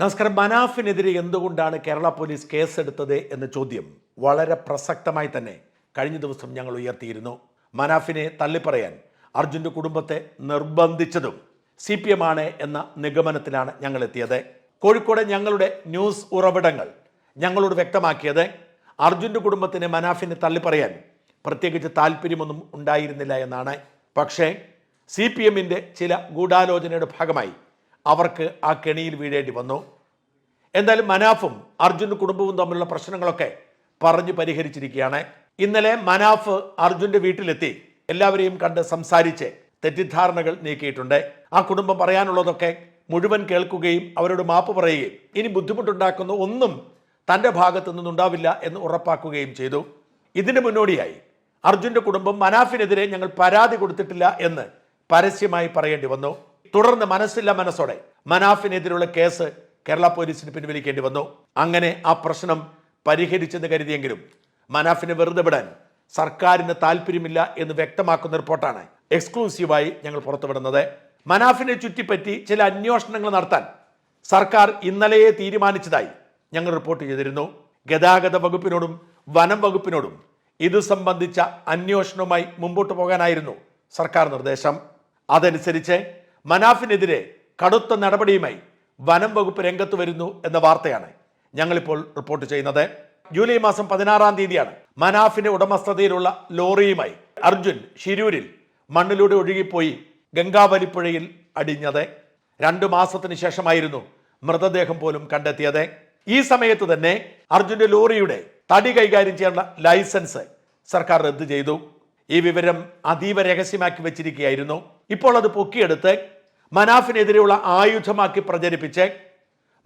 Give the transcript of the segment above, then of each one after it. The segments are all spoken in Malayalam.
നമസ്കാരം മനാഫിനെതിരെ എന്തുകൊണ്ടാണ് കേരള പോലീസ് കേസെടുത്തത് എന്ന ചോദ്യം വളരെ പ്രസക്തമായി തന്നെ കഴിഞ്ഞ ദിവസം ഞങ്ങൾ ഉയർത്തിയിരുന്നു. മനാഫിനെ തള്ളിപ്പറയാൻ അർജുന്റെ കുടുംബത്തെ നിർബന്ധിച്ചതും സി പി എം ആണ് എന്ന നിഗമനത്തിലാണ് ഞങ്ങൾ എത്തിയത്. കോഴിക്കോട് ഞങ്ങളുടെ ന്യൂസ് ഉറവിടങ്ങൾ ഞങ്ങളോട് വ്യക്തമാക്കിയത് അർജുന്റെ കുടുംബത്തിന് മനാഫിനെ തള്ളിപ്പറയാൻ പ്രത്യേകിച്ച് താല്പര്യമൊന്നും ഉണ്ടായിരുന്നില്ല എന്നാണ്. പക്ഷേ സി പി എമ്മിന്റെ ചില ഗൂഢാലോചനയുടെ ഭാഗമായി അവർക്ക് ആ കെണിയിൽ വീഴേണ്ടി വന്നു. എന്തായാലും മനാഫും അർജുൻ കുടുംബവും തമ്മിലുള്ള പ്രശ്നങ്ങളൊക്കെ പറഞ്ഞു പരിഹരിച്ചിരിക്കുകയാണ്. ഇന്നലെ മനാഫ് അർജുന്റെ വീട്ടിലെത്തി എല്ലാവരെയും കണ്ട് സംസാരിച്ച് തെറ്റിദ്ധാരണകൾ നീക്കിയിട്ടുണ്ട്. ആ കുടുംബം പറയാനുള്ളതൊക്കെ മുഴുവൻ കേൾക്കുകയും അവരോട് മാപ്പ് പറയുകയും ഇനി ബുദ്ധിമുട്ടുണ്ടാക്കുന്ന ഒന്നും തന്റെ ഭാഗത്തു നിന്നുണ്ടാവില്ല എന്ന് ഉറപ്പാക്കുകയും ചെയ്തു. ഇതിന് മുന്നോടിയായി അർജുന്റെ കുടുംബം മനാഫിനെതിരെ ഞങ്ങൾ പരാതി കൊടുത്തിട്ടില്ല എന്ന് പരസ്യമായി പറയേണ്ടി വന്നു. തുടർന്ന് മനസ്സില്ല മനസ്സോടെ മനാഫിനെതിരെയുള്ള കേസ് കേരള പോലീസിന് പിൻവലിക്കേണ്ടി വന്നു. അങ്ങനെ ആ പ്രശ്നം പരിഹരിച്ചെന്ന് കരുതിയെങ്കിലും മനാഫിനെ വെറുതെ വിടാൻ സർക്കാരിന് താല്പര്യമില്ല എന്ന് വ്യക്തമാക്കുന്ന റിപ്പോർട്ടാണ് എക്സ്ക്ലൂസീവായി ഞങ്ങൾ പുറത്തുവിടുന്നത്. മനാഫിനെ ചുറ്റിപ്പറ്റി ചില അന്വേഷണങ്ങൾ നടത്താൻ സർക്കാർ ഇന്നലെയെ തീരുമാനിച്ചതായി ഞങ്ങൾ റിപ്പോർട്ട് ചെയ്തിരുന്നു. ഗതാഗത വകുപ്പിനോടും വനം വകുപ്പിനോടും ഇത് സംബന്ധിച്ച അന്വേഷണവുമായി മുമ്പോട്ട് പോകാനായിരുന്നു സർക്കാർ നിർദ്ദേശം. അതനുസരിച്ച് മനാഫിനെതിരെ കടുത്ത നടപടിയുമായി വനം വകുപ്പ് രംഗത്ത് വരുന്നു എന്ന വാർത്തയാണ് ഞങ്ങളിപ്പോൾ റിപ്പോർട്ട് ചെയ്യുന്നത്. ജൂലൈ മാസം പതിനാറാം തീയതിയാണ് മനാഫിന്റെ ഉടമസ്ഥതയിലുള്ള ലോറിയുമായി അർജുൻ ഷിരൂരിൽ മണ്ണിലൂടെ ഒഴുകിപ്പോയി ഗംഗാവലിപ്പുഴയിൽ അടിഞ്ഞത്. രണ്ടു മാസത്തിന് ശേഷമായിരുന്നു മൃതദേഹം പോലും കണ്ടെത്തിയത്. ഈ സമയത്ത് തന്നെ അർജുന്റെ ലോറിയുടെ തടി കൈകാര്യം ചെയ്യാനുള്ള ലൈസൻസ് സർക്കാർ റദ്ദു ചെയ്തു. ഈ വിവരം അതീവ രഹസ്യമാക്കി വെച്ചിരിക്കുകയായിരുന്നു. ഇപ്പോൾ അത് പൊക്കിയെടുത്ത് മനാഫിനെതിരെയുള്ള ആയുധമാക്കി പ്രചരിപ്പിച്ച്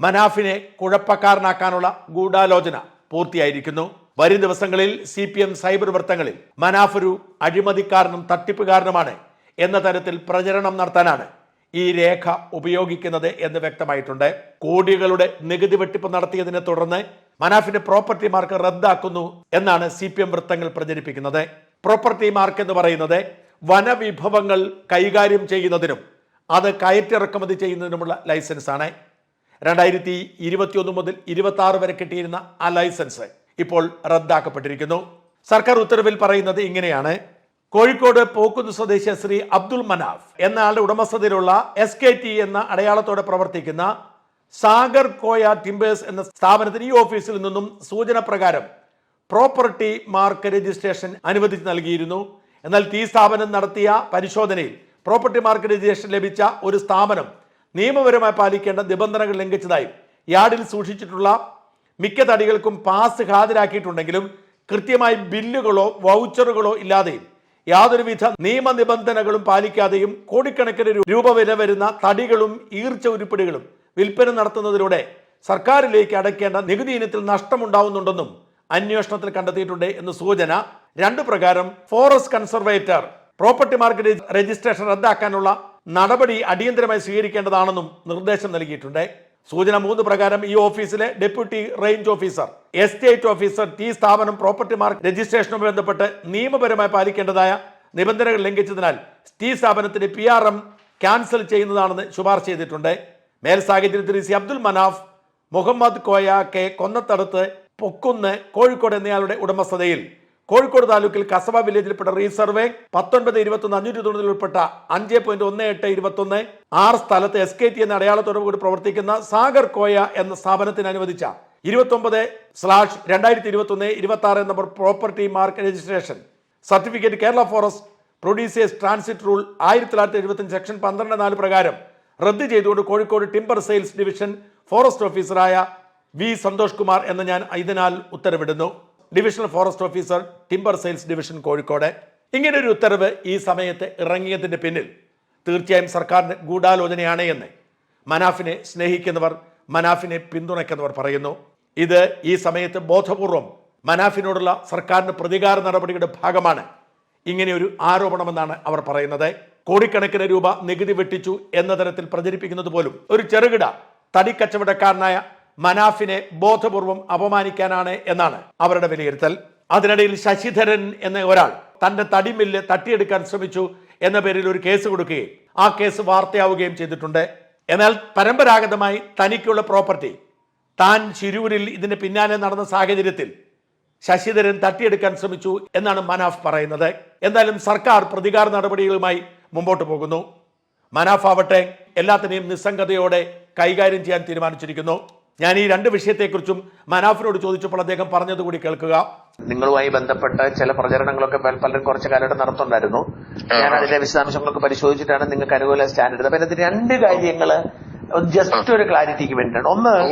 മനാഫിനെ കുഴപ്പക്കാരനാക്കാനുള്ള ഗൂഢാലോചന പൂർത്തിയായിരിക്കുന്നു. വരും ദിവസങ്ങളിൽ സി പി എം സൈബർ വൃത്തങ്ങളിൽ മനാഫ് ഒരു അഴിമതിക്കാരനും തട്ടിപ്പുകാരനുമാണ് എന്ന തരത്തിൽ പ്രചരണം നടത്താനാണ് ഈ രേഖ ഉപയോഗിക്കുന്നത് എന്ന് വ്യക്തമായിട്ടുണ്ട്. കോടികളുടെ നികുതി വെട്ടിപ്പ് നടത്തിയതിനെ തുടർന്ന് മനാഫിന്റെ പ്രോപ്പർട്ടി മാർക്ക് റദ്ദാക്കുന്നു എന്നാണ് സി വൃത്തങ്ങൾ പ്രചരിപ്പിക്കുന്നത്. പ്രോപ്പർട്ടി മാർക്ക് എന്ന് പറയുന്നത് വനവിഭവങ്ങൾ കൈകാര്യം ചെയ്യുന്നതിനും അത് കയറ്റിറക്കുമതി ചെയ്യുന്നതിനുമുള്ള ലൈസൻസ് ആണ് രണ്ടായിരത്തി ഇരുപത്തിയൊന്ന് മുതൽ ഇരുപത്തി ആറ് വരെ കിട്ടിയിരുന്ന ആ ലൈസൻസ് ഇപ്പോൾ റദ്ദാക്കപ്പെട്ടിരിക്കുന്നു. സർക്കാർ ഉത്തരവിൽ പറയുന്നത് ഇങ്ങനെയാണ്. കോഴിക്കോട് പോക്കുന്ന് സ്വദേശി ശ്രീ അബ്ദുൾ മനാഫ് എന്ന ആളുടെ ഉടമസ്ഥതയിലുള്ള എസ് കെ ടി എന്ന അടയാളത്തോടെ പ്രവർത്തിക്കുന്ന സാഗർ കോയ ടിംബേഴ്സ് എന്ന സ്ഥാപനത്തിന് ഈ ഓഫീസിൽ നിന്നും സൂചന പ്രകാരം പ്രോപ്പർട്ടി മാർക്ക് രജിസ്ട്രേഷൻ അനുവദിച്ച് നൽകിയിരുന്നു. എന്നാൽ തീ സ്ഥാപനം നടത്തിയ പരിശോധനയിൽ പ്രോപ്പർട്ടി മാർക്ക് രജിസ്ട്രേഷൻ ലഭിച്ച ഒരു സ്ഥാപനം നിയമപരമായി പാലിക്കേണ്ട നിബന്ധനകൾ ലംഘിച്ചതായും യാർഡിൽ സൂക്ഷിച്ചിട്ടുള്ള മിക്ക തടികൾക്കും പാസ് ഹാജരാക്കിയിട്ടുണ്ടെങ്കിലും കൃത്യമായി ബില്ലുകളോ വൗച്ചറുകളോ ഇല്ലാതെയും യാതൊരുവിധ നിയമ നിബന്ധനകളും പാലിക്കാതെയും കോടിക്കണക്കിന് രൂപ വില വരുന്ന തടികളും ഈർച്ച ഉരുപ്പിടികളും വിൽപ്പന നടത്തുന്നതിലൂടെ സർക്കാരിലേക്ക് അടയ്ക്കേണ്ട നികുതി ഇനത്തിൽ നഷ്ടമുണ്ടാവുന്നുണ്ടെന്നും അന്വേഷണത്തിൽ കണ്ടെത്തിയിട്ടുണ്ട് എന്ന് സൂചന രണ്ട് പ്രകാരം forest conservator. Property market registration റദ്ദാക്കാനുള്ള നടപടി അടിയന്തരമായി സ്വീകരിക്കേണ്ടതാണെന്നും നിർദ്ദേശം നൽകിയിട്ടുണ്ട്. സൂചന മൂന്ന് പ്രകാരം ഈ ഓഫീസിലെ deputy range officer estate officer T സ്ഥാപനം പ്രോപ്പർട്ടി മാർക്ക് രജിസ്ട്രേഷനുമായി ബന്ധപ്പെട്ട് നിയമപരമായി പാലിക്കേണ്ടതായ നിബന്ധനകൾ ലംഘിച്ചതിനാൽ ടി സ്ഥാപനത്തിന്റെ പി ആർ എം ക്യാൻസൽ ചെയ്യുന്നതാണെന്ന് ശുപാർശ ചെയ്തിട്ടുണ്ട്. മേൽ സാഹചര്യത്തിൽ സി അബ്ദുൽ മനാഫ് മുഹമ്മദ് കോയ കെ കൊന്നത്തടത്ത് പൊക്കുന്ന് കോഴിക്കോട് എന്നയാളുടെ ഉടമസ്ഥതയിൽ. കോഴിക്കോട് താലൂക്കിൽ കസബ വില്ലേജിൽപ്പെട്ട റീസർവേ പത്തൊൻപത് ഇരുപത്തൊന്ന് അഞ്ഞൂറ്റി തൊണ്ണൂറിൽ ഉൾപ്പെട്ട അഞ്ച് പോയിന്റ് ഒന്ന് എട്ട് ഇരുപത്തൊന്ന് ആറ് സ്ഥലത്ത് എസ് കെ ടി എന്ന അടയാളത്തോടു കൂടി പ്രവർത്തിക്കുന്ന സാഗർ കോയ എന്ന സ്ഥാപനത്തിന് അനുവദിച്ച ഇരുപത്തൊമ്പത് സ്ലാഷ് രണ്ടായിരത്തി ഇരുപത്തൊന്ന് ഇരുപത്തി ആറ് number property mark registration certificate Kerala forest producers transit rule ആയിരത്തി തൊള്ളായിരത്തി എഴുപത്തഞ്ച് സെക്ഷൻ പന്ത്രണ്ട് നാല് പ്രകാരം റദ്ദ് ചെയ്തുകൊണ്ട് Kozhikode timber sales division forest ഓഫീസറായ വി സന്തോഷ് കുമാർ എന്ന് ഞാൻ ഇതിനാൽ ഉത്തരവിടുന്നു. Divisional forest officer timber sales division Kozhikode. ഇങ്ങനെ ഒരു ഉത്തരവ് ഈ സമയത്ത് ഇറങ്ങിയതിന്റെ പിന്നിൽ. തീർച്ചയായും സർക്കാരിന്റെ ഗൂഢാലോചനയാണ് എന്ന് മനാഫിനെ സ്നേഹിക്കുന്നവർ മനാഫിനെ പിന്തുണയ്ക്കുന്നവർ പറയുന്നു. ഇത് ഈ സമയത്ത് ബോധപൂർവം മനാഫിനോടുള്ള സർക്കാരിന്റെ പ്രതികാര നടപടിയുടെ ഭാഗമാണ് ഇങ്ങനെ ഒരു ആരോപണമെന്നാണ് അവർ പറയുന്നത്. കോടിക്കണക്കിന് രൂപ നികുതി വെട്ടിച്ചു എന്ന തരത്തിൽ പ്രചരിപ്പിക്കുന്നത് പോലും ഒരു ചെറുകിട തടിക്കച്ചവടക്കാരനായ മനാഫിനെ ബോധപൂർവം അപമാനിക്കാനാണ് എന്നാണ് അവരുടെ വിലയിരുത്തൽ. അതിനിടയിൽ ശശിധരൻ എന്ന ഒരാൾ തന്റെ തടിമില്ല് തട്ടിയെടുക്കാൻ ശ്രമിച്ചു എന്ന പേരിൽ ഒരു കേസ് കൊടുക്കുകയും ആ കേസ് വാർത്തയാവുകയും ചെയ്തിട്ടുണ്ട്. എന്നാൽ പരമ്പരാഗതമായി തനിക്കുള്ള പ്രോപ്പർട്ടി താൻ ശിരൂരിൽ ഇതിന് പിന്നാലെ നടന്ന സാഹചര്യത്തിൽ ശശിധരൻ തട്ടിയെടുക്കാൻ ശ്രമിച്ചു എന്നാണ് മനാഫ് പറയുന്നത്. എന്തായാലും സർക്കാർ പ്രതികാര നടപടികളുമായി മുമ്പോട്ട് പോകുന്നു. മനാഫ് ആവട്ടെ എല്ലാത്തിനെയും നിസ്സംഗതയോടെ കൈകാര്യം ചെയ്യാൻ തീരുമാനിച്ചിരിക്കുന്നു. ഞാൻ ഈ രണ്ട് വിഷയത്തെക്കുറിച്ചും മനാഫിനോട് ചോദിച്ചപ്പോൾ അദ്ദേഹം പറഞ്ഞതുകൂടി കേൾക്കുക. നിങ്ങളുമായി ബന്ധപ്പെട്ട ചില പ്രചരണങ്ങളൊക്കെ പല- പലരും കുറച്ച് കാലമായിട്ട് നടത്തുന്നുണ്ടായിരുന്നു. ഞാൻ അതിന്റെ വിശദാംശങ്ങളൊക്കെ പരിശോധിച്ചിട്ടാണ് നിങ്ങൾക്ക് അനുകൂല സ്റ്റാൻഡ് എടുത്തത്. അപ്പൊ ഇതിനകത്ത് രണ്ട് കാര്യങ്ങൾ ജസ്റ്റ് ഒരു ക്ലാരിറ്റിക്ക് വേണ്ടിയിട്ടാണ്. ഒന്ന്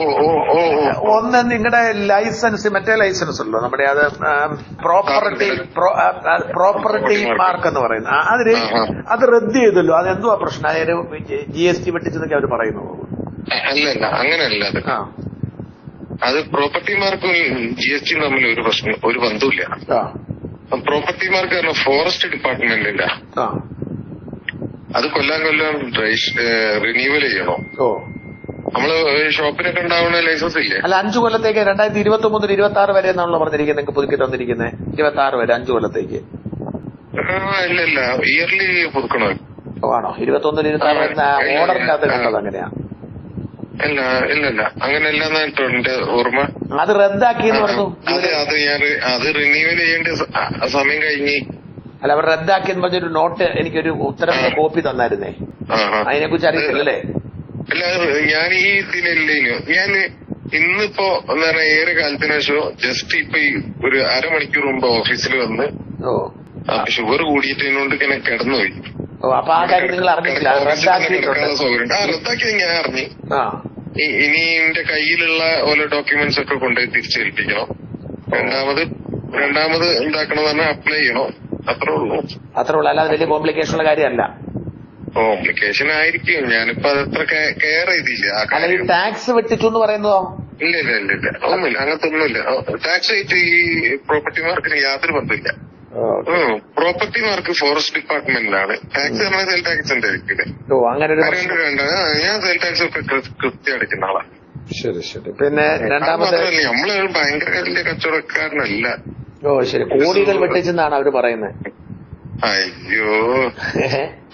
ഒന്ന് നിങ്ങളുടെ ലൈസൻസ് മറ്റേ ലൈസൻസ് ഉള്ളൂ നമ്മുടെ അത് പ്രോപ്പർട്ടി പ്രോപ്പർട്ടി മാർക്ക് എന്ന് പറയുന്നത്. അതിന് അത് റദ്ദ് ചെയ്തല്ലോ. അത് എന്തുവാ പ്രശ്നം? അതായത് ജി എസ് ടി വെട്ടിച്ചെന്നൊക്കെ അവർ പറയുന്നു. അല്ലല്ല അങ്ങനെയല്ല അത്. ആ. അത് പ്രോപ്പർട്ടി മാർക്കും ജി എസ് ടിയും തമ്മിൽ ഒരു പ്രശ്നം ഒരു ബന്ധമില്ല ആ. പ്രോപ്പർട്ടി മാർക്ക് പറഞ്ഞ ഫോറസ്റ്റ് ഡിപ്പാർട്ട്മെന്റില്ല അത് കൊല്ലാൻ കൊല്ലം റിന്യൂവൽ ചെയ്യണോ. ഓ. നമ്മൾ ഷോപ്പിനൊക്കെ ഉണ്ടാവുന്ന ലൈസൻസ് ഇല്ലേ? അല്ല അഞ്ചു കൊല്ലത്തേക്ക് രണ്ടായിരത്തി ഇരുപത്തി മുതൽ ഇരുപത്തി ആറ് വരെ എന്നാണല്ലോ പറഞ്ഞിരിക്കുന്നത്. നിങ്ങൾക്ക് പുതുക്കി തന്നിരിക്കുന്നത് ഇരുപത്തി ആറ് വരെ അഞ്ചു കൊല്ലത്തേക്ക്. ഇല്ല ഇല്ല ഇയർലി പുതുക്കണോ ഓ, ആണോ? ഇരുപത്തി ഒന്നിൽ ഇരുപത്തി ആറ് വരുന്ന ഓർഡറിന്റെ അകത്ത് കണ്ടത് അങ്ങനെയാ. ഇല്ല ഇല്ല ഇല്ല അങ്ങനെയല്ല കേട്ടോ എന്റെ ഓർമ്മ. അത് റദ്ദാക്കി എന്ന് പറഞ്ഞു. അത് അത് ഞാൻ അത് റിന്യൂവൽ ചെയ്യേണ്ട സമയം കഴിഞ്ഞ്. അല്ല അവർ റദ്ദാക്കി എന്ന് പറഞ്ഞൊരു നോട്ട് എനിക്കൊരു ഉത്തരം കോപ്പി തന്നായിരുന്നേ. അതിനെ കുറിച്ച് അറിയത്തില്ലല്ലേ? അല്ല ഞാൻ ഈ ഇതിലില്ലേനു ഞാൻ ഇന്നിപ്പോ എന്താ പറയാ ഏറെ കാലത്തിന് ശേഷം ജസ്റ്റ് ഇപ്പൊ ഈ ഒരു അരമണിക്കൂർ മുമ്പ് ഓഫീസിൽ വന്ന് ഷുഗർ കൂടിയിട്ടതിനോണ്ട് ഇങ്ങനെ കിടന്നുപോയി. ഓ അപ്പൊ ആ കാര്യം നിങ്ങൾ അറിഞ്ഞിട്ടില്ല. റദ്ദാക്കി റദ്ദാക്കിയിട്ടുണ്ട്. റദ്ദാക്കിയത് ഞാൻ അറിഞ്ഞു. ഇനി എന്റെ കയ്യിലുള്ള ഓരോ ഡോക്യുമെന്റ്സ് ഒക്കെ കൊണ്ടുപോയി തിരിച്ചേൽപ്പിക്കണം. രണ്ടാമത് രണ്ടാമത് എന്താക്കണം തന്നെ അപ്ലൈ ചെയ്യണം. അത്രേ ഉള്ളൂ. അത്രേ ഉള്ളൂ. അല്ലാതെ വലിയ കോംപ്ലിക്കേഷൻ ഉള്ള കാര്യമല്ല. കോംപ്ലിക്കേഷൻ ആയിരിക്കും. ഞാനിപ്പോ അത്ര കെയർ ചെയ്തില്ല ഈ ടാക്സ് വെട്ടിച്ചു എന്ന് പറയുന്നതോ? ഇല്ല ഇല്ല ഇല്ല ഇല്ല ഒന്നുമില്ല. അങ്ങനത്തെ ഒന്നുമില്ല ടാക്സ് ആയിട്ട് ഈ പ്രോപ്പർട്ടി മാർക്കിന് യാതൊരു ബന്ധമില്ല പ്രോപ്പർട്ടി മാർക്ക് ഫോറസ്റ്റ് ഡിപ്പാർട്ട്മെന്റിലാണ് ടാക്സ് നമ്മളെ സെൽ ടാക്സ് ഉണ്ട് എനിക്കിടെ ഓ അങ്ങനെ ഒരു വേണ്ട ഞാൻ സെൽ ടാക്സ് ഒക്കെ കൃത്യം അടയ്ക്കുന്ന ആളാണ് ശരി ശരി. പിന്നെ രണ്ടാമത്തെ നമ്മൾ ഭയങ്കര വലിയ കച്ചവടക്കാരനല്ല. ഓ ശരി. കോടികൾ വെട്ടിച്ചെന്നാണ് അവർ പറയുന്നത്. അയ്യോ.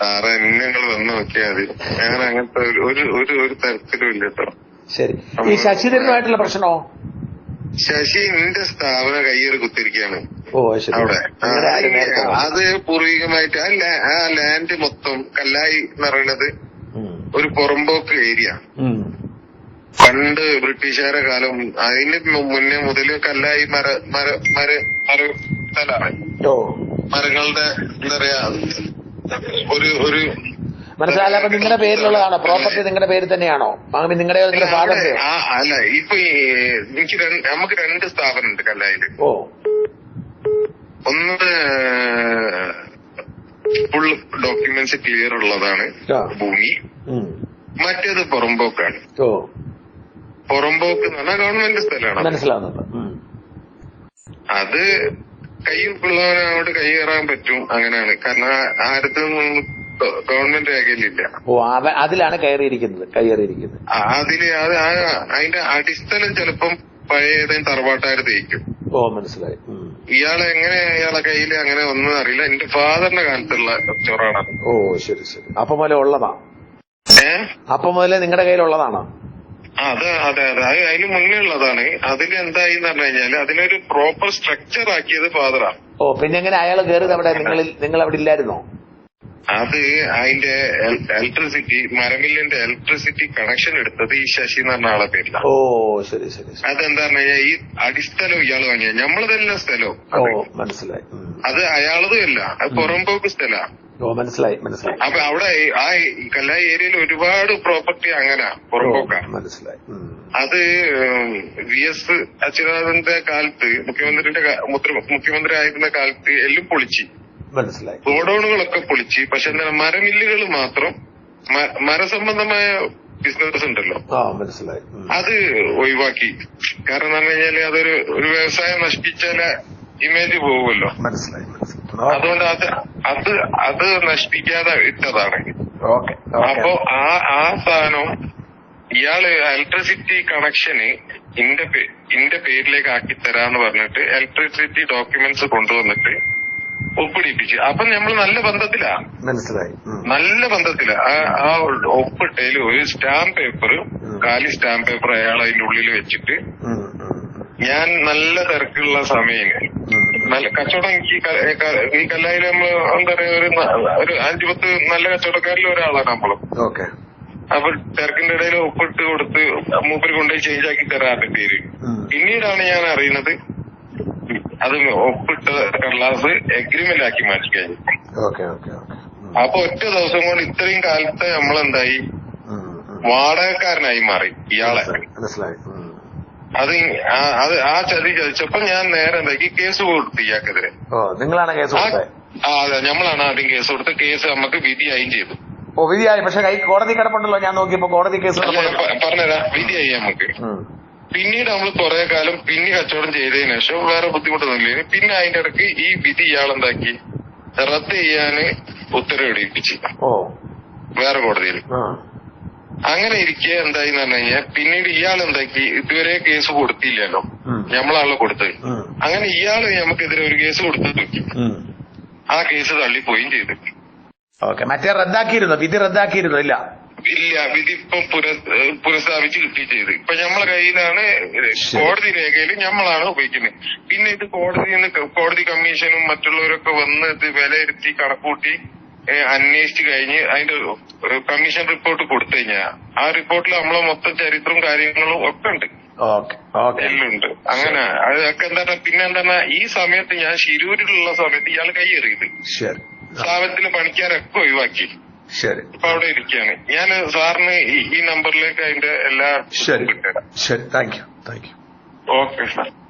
സാറേ എന്നെ നിങ്ങൾ വന്ന് നോക്കിയാൽ മതി. ഞാൻ അങ്ങനത്തെ ഒരു ഒരു- ഒരു ഒരു തരത്തിലും ഇല്ല കേട്ടോ. ശരി. ഈ ശശിധരനുമായിട്ടുള്ള പ്രശ്നമോ? ശശി എന്റെ സ്ഥാപനം കയ്യേറി കുത്തിരിക്കുകയാണ് ഓ ശരി. അത് പൂർവികമായിട്ട് ആ ലാൻഡ് മൊത്തം കല്ലായി എന്ന് പറയുന്നത് ഒരു പുറമ്പോക്ക് ഏരിയ. പണ്ട് ബ്രിട്ടീഷുകാരെ കാലം അതിന് മുന്നേ മുതൽ കല്ലായി മര മര മര മര സ്ഥലമാണ് മരങ്ങളുടെ എന്താ പറയാ ഒരു ഒരു മനസ്സിലായില്ല. അപ്പൊ നിങ്ങളുടെ പേരിലുള്ളതാണോ? പ്രോപ്പർട്ടി നിങ്ങളുടെ പേരിൽ തന്നെയാണോ? അങ്ങനെ നിങ്ങളുടെ നിങ്ങളുടെ ആ, അല്ല ഇപ്പൊ എനിക്ക് രണ്ട് നമുക്ക് രണ്ട് സ്ഥാപനം ഉണ്ട് കല്ലായിൽ. ഓ. ഒന്ന് ഫുൾ ഡോക്യുമെന്റ്സ് ക്ലിയർ ഉള്ളതാണ് ഭൂമി. മറ്റേത് പുറമ്പോക്കാണ് പുറമ്പോക്ക് എന്ന് പറഞ്ഞാൽ ഗവൺമെന്റ് സ്ഥലമാണ്. മനസ്സിലാവുന്നുണ്ട്. അത് കയ്യിൽക്കുള്ളവനോട് കൈ കയറാൻ പറ്റും അങ്ങനെയാണ്. കാരണം ആരത്ത് ഗവൺമെന്റ് രേഖയിലില്ല. ഓ അതിലാണ് കയറിയിരിക്കുന്നത് കയറിയിരിക്കുന്നത്. അതിൽ അത് അതിന്റെ അടിസ്ഥലം ചിലപ്പം പഴയ ഏതെങ്കിലും തേക്കും. ഓ മനസ്സിലായി. ഇയാളെ എങ്ങനെ ഇയാളെ കയ്യിൽ അങ്ങനെ ഒന്നും അറിയില്ല. എന്റെ ഫാദറിന്റെ കാലത്തുള്ള ചോറാണ് ഓ ശരി ശരി. അപ്പൊ മുതലേ ഉള്ളതാ? ഏ? അപ്പൊ മുതലേ നിങ്ങളുടെ കയ്യിലുള്ളതാണോ അത് അതെ അതെ. അത് അതിന് മുന്നേ ഉള്ളതാണ്. അതിൽ എന്തായി എന്ന് പറഞ്ഞു കഴിഞ്ഞാൽ അതിനൊരു പ്രോപ്പർ സ്ട്രക്ചർ ആക്കിയത് ഫാദറാണ് ഓ പിന്നെ എങ്ങനെ അയാൾ കയറി അവിടെ? നിങ്ങൾ നിങ്ങൾ അവിടെ ഇല്ലായിരുന്നോ? അത് അതിന്റെ ഇലക്ട്രിസിറ്റി മരമില്ലിന്റെ ഇലക്ട്രിസിറ്റി കണക്ഷൻ എടുത്തത് ഈ ശശി എന്ന് പറഞ്ഞ ആളെ പേരിലാണ് ഓ ശരി ശരി. അതെന്താ പറഞ്ഞു കഴിഞ്ഞാൽ ഈ അടിസ്ഥലം ഇയാൾ വാങ്ങിയ നമ്മളതല്ല സ്ഥലം. ഓ മനസ്സിലായി. അത് അയാളതും അല്ല അത് പുറമ്പോക്ക് സ്ഥലമാണ് ഓ മനസ്സിലായി മനസ്സിലായി. അപ്പൊ അവിടെ ആ കല്ലായി ഏരിയയിൽ ഒരുപാട് പ്രോപ്പർട്ടി അങ്ങനെ പുറമ്പോക്കാ മനസ്സിലായി. അത് വി എസ് അച്യുതാനന്ദന്റെ കാലത്ത് മുഖ്യമന്ത്രിയുടെ മുഖ്യമന്ത്രി ആയിരുന്ന കാലത്ത് എല്ലാം പൊളിച്ച്. മനസ്സിലായി. ഗോഡൌണുകളൊക്കെ പൊളിച്ച് പക്ഷെ എന്താ മരമില്ലുകൾ മാത്രം മര മരസംബന്ധമായ ബിസിനസ് ഉണ്ടല്ലോ. ആ മനസ്സിലായി. അത് ഒഴിവാക്കി. കാരണം എന്ന് പറഞ്ഞു കഴിഞ്ഞാൽ അതൊരു ഒരു വ്യവസായം നശിപ്പിച്ചാൽ ഇമേജ് പോകുമല്ലോ മനസ്സിലായി അതുകൊണ്ട് അത് അത് അത് നശിപ്പിക്കാതെ ഇട്ടതാണ്. ഓക്കെ അപ്പൊ ആ ആ സാധനം ഇയാൾ ഇലക്ട്രിസിറ്റി കണക്ഷന് ഇന്റെ പേരിലേക്ക് ആക്കി തരാന്ന് പറഞ്ഞിട്ട് ഇലക്ട്രിസിറ്റി ഡോക്യുമെന്റ്സ് കൊണ്ടുവന്നിട്ട് ഒപ്പിടിപ്പിച്ച്. അപ്പൊ നമ്മൾ നല്ല ബന്ധത്തിലാ. മനസ്സിലായി. നല്ല ബന്ധത്തിലാ. ആ ഒപ്പിട്ടേൽ ഒരു സ്റ്റാമ്പ് പേപ്പർ കാലി സ്റ്റാമ്പ് പേപ്പർ അയാൾ അതിന്റെ ഉള്ളിൽ വെച്ചിട്ട് ഞാൻ നല്ല തിരക്കുള്ള സമയം നല്ല കച്ചവടം ഈ കല്ലായി നമ്മൾ എന്താ പറയാ ഒരു ഒരു അഞ്ചു പത്ത് നല്ല കച്ചവടക്കാരിൽ ഒരാളാണ് നമ്മളും. ഓക്കെ. അപ്പൊ തിരക്കിന്റെ ഇടയിൽ ഒപ്പിട്ട് കൊടുത്ത് മൂപ്പര് കൊണ്ടുപോയി ചേഞ്ച് ആക്കി തരാറുണ്ട് പേര്. പിന്നീടാണ് ഞാൻ അറിയുന്നത് അത് ഒപ്പിട്ട കടലാസ് എഗ്രിമെന്റ് ആക്കി മാറ്റി കഴിഞ്ഞു. Okay okay okay. ഉം, അപ്പൊ ഒറ്റ ദിവസം കൊണ്ട് ഇത്രയും കാലത്തെ നമ്മളെന്തായി. വാടകക്കാരനായി മാറി ഇയാളെ. മനസ്സിലായി. അത് ആ- അത് ആ ചതി ചതിച്ചപ്പോ ഞാൻ നേരെ എന്താക്കി? കേസ് കൊടുത്തു ഇയാൾക്കെതിരെ. നിങ്ങളാണ് കേസ് ആ അതെ നമ്മളാണ് ആദ്യം കേസ് കൊടുത്ത് കേസ് നമുക്ക് വിധിയായും ചെയ്തു. ഓ വിധിയായി. പക്ഷെ കൈ കോടതി കിടപ്പുണ്ടല്ലോ. ഞാൻ നോക്കിയപ്പോ കോടതി കേസ് പറഞ്ഞുതരാം. വിധിയായി നമുക്ക്. പിന്നീട് നമ്മൾ കുറെ കാലം പിന്നെ കച്ചവടം ചെയ്തതിനു ശേഷം വേറെ ബുദ്ധിമുട്ടൊന്നുമില്ല. പിന്നെ അതിന്റെ ഇടയ്ക്ക് ഈ വിധി ഇയാളെന്താക്കി? റദ്ദ് ചെയ്യാന് ഉത്തരവിടിപ്പിച്ച്. ഓ. വേറെ കോടതിയിൽ. അങ്ങനെ ഇരിക്കെ എന്തായി എന്ന് പറഞ്ഞു കഴിഞ്ഞാൽ പിന്നീട് ഇയാൾ എന്താക്കി ഇതുവരെ കേസ് കൊടുത്തില്ലല്ലോ. നമ്മളാണല്ലോ കൊടുത്തത്. അങ്ങനെ ഇയാൾ നമുക്കെതിരെ ഒരു കേസ് കൊടുത്തു ആ കേസ് തള്ളിപ്പോയും ചെയ്തു. ഓക്കെ. മറ്റേ റദ്ദാക്കിയിരുന്നോ? വിധി റദ്ദാക്കിയിരുന്നോ? ഇല്ല. ഇല്ല വിധി ഇപ്പൊ പുര- ഏഹ് പുനഃസ്ഥാപിച്ച് കിട്ടി ചെയ്ത്. ഇപ്പൊ നമ്മളെ കയ്യിലാണ് കോടതി രേഖയിൽ നമ്മളാണ് ഉപയോഗിക്കുന്നത്. പിന്നെ ഇത് കോടതിയിൽ നിന്ന് കോടതി കമ്മീഷനും മറ്റുള്ളവരൊക്കെ വന്ന് ഇത് വിലയിരുത്തി കണക്കൂട്ടി അന്വേഷിച്ച് കഴിഞ്ഞ് അതിന്റെ കമ്മീഷൻ റിപ്പോർട്ട് കൊടുത്തു കഴിഞ്ഞാൽ ആ റിപ്പോർട്ടിൽ നമ്മളെ മൊത്തം ചരിത്രവും കാര്യങ്ങളും ഒക്കെ ഉണ്ട്. എല്ലുണ്ട് ഓക്കെ. എല്ലാം ഉണ്ട് അങ്ങനെ അതൊക്കെ എന്താണ് പിന്നെ എന്താണ് ഈ സമയത്ത് ഞാൻ ശിരൂരിലുള്ള സമയത്ത് ഇയാൾ കൈയേറിയത് സ്ഥാപനത്തിലെ പണിക്കാരൊക്കെ ഒഴിവാക്കി. ശരി. ഇപ്പൊ അവിടെ ഇരിക്കുകയാണ്. ഞാൻ സാറിന് ഈ- നമ്പറിലേക്ക് അതിന്റെ എല്ലാ ശരി. ശരി. Thank you thank you okay sir